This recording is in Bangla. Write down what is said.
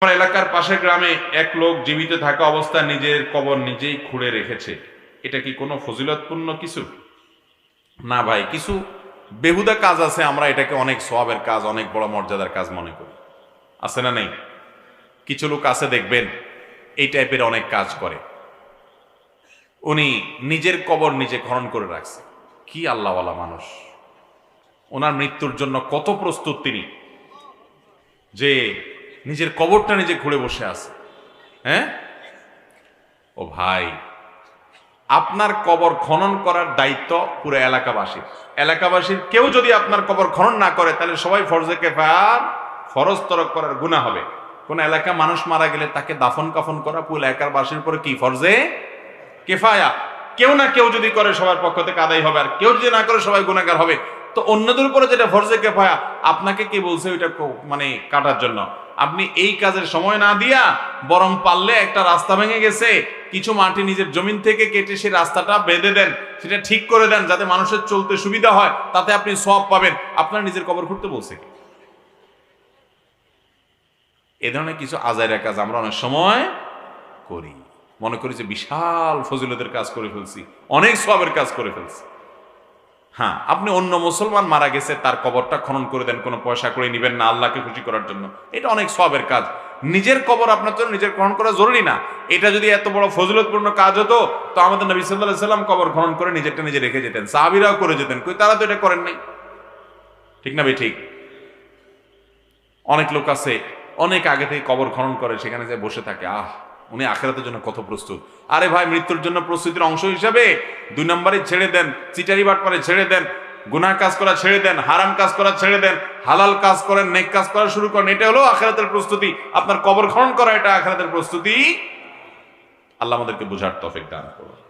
আমার এলাকার পাশের গ্রামে এক লোক জীবিত থাকা অবস্থায় নিজের কবর নিজেই খুঁড়ে রেখেছে। এটা কি কোনো ফজিলতপূর্ণ কিছু? না ভাই, কিছু বেহুদা কাজ আছে, আমরা এটাকে অনেক সওয়াবের কাজ, অনেক বড় মর্যাদার কাজ মনে করি। আছে না নেই? কিছু লোক আছে, দেখবেন, এই টাইপের অনেক কাজ করে। উনি নিজের কবর নিজে খনন করে রাখছে। কি আল্লাহওয়ালা মানুষ। ওনার মৃত্যুর জন্য কত প্রস্তুত তিনি। যে নিজের কবরটা নিজে ঘুরে বসে আছে। হ্যাঁ? ও ভাই, আপনার কবর খনন করার দায়িত্ব পুরো এলাকাবাসীর। এলাকাবাসীর কেউ যদি আপনার কবর খনন না করে, তাহলে সবাই ফরজে কেফার ফরজ তরক করার গুণা হবে। কোন এলাকা মানুষ মারা গেলে তাকে দাফন কাফন করা পুরো এলাকার বাসীর উপরে কি, ফরজে কেফায়া কেউ না কেউ যদি করে, সবার পক্ষ থেকে আদায় হবে। আর কেউ যদি না করে, সবাই গুণাগার হবে। তো অন্যদের উপরে যেটা ফরজে কেফায়া আপনাকে কি বলছে ওইটা মানে কাটার জন্য? আপনি এই কাজের সময় না দিয়া বরং পারলে একটা রাস্তা ভেঙে গেছে, কিছু মাটি নিজের জমিন থেকে কেটে সেই রাস্তাটা বেঁধে দেন, সেটা ঠিক করে দেন যাতে মানুষের চলতে সুবিধা হয়, তাতে আপনি সব পাবেন। আপনার নিজের কবর খুঁড়তে বলছে। এ ধরনের কিছু আজাইরা কাজ আমরা অনেক সময় করি। মনে করি যে বিশাল ফজিলতের কাজ করে ফেলছি, অনেক সবের কাজ করে ফেলছি। হ্যাঁ আপনি অন্য মুসলমান মারা গেছে, তার কবরটা খনন করে দেন, কোনো পয়সা করে নিবেন না, আল্লাহকে খুশি করার জন্য। এটা অনেক সবের কাজ। নিজের কবর আপনার জন্য নিজের খনন করা জরুরি না। এটা যদি এত বড় ফজলতপূর্ণ কাজ হতো, তো আমাদের নবী সাল্লাহ সাল্লাম কবর খনন করে নিজেরটা নিজে রেখে যেতেন। সাহাবিরাও করে যেতেন। কই, তারা তো এটা করেন নাই। ঠিক না ভাই, ঠিক? অনেক লোক আছে, অনেক আগে থেকে কবর খনন করে, সেখানে যে বসে থাকে। আহ উনি আখেরাতের জন্য কত প্রস্তুত? আরে ভাই, মৃত্যুর জন্য প্রস্তুতির অংশ হিসাবে দুই নম্বরে ছেড়ে দেন, চিটারি বাটপারে ছেড়ে দেন, গুনাহ কাজ করা ছেড়ে দেন, হারাম কাজ করা ছেড়ে দেন, হালাল কাজ করেন, নেক কাজ করা শুরু করেন, এটা হলো আখেরাতের প্রস্তুতি। আপনার কবর খনন করা, এটা আখেরাতের প্রস্তুতি। আল্লাহ আমাদেরকে বোঝার তফিক দান করুন।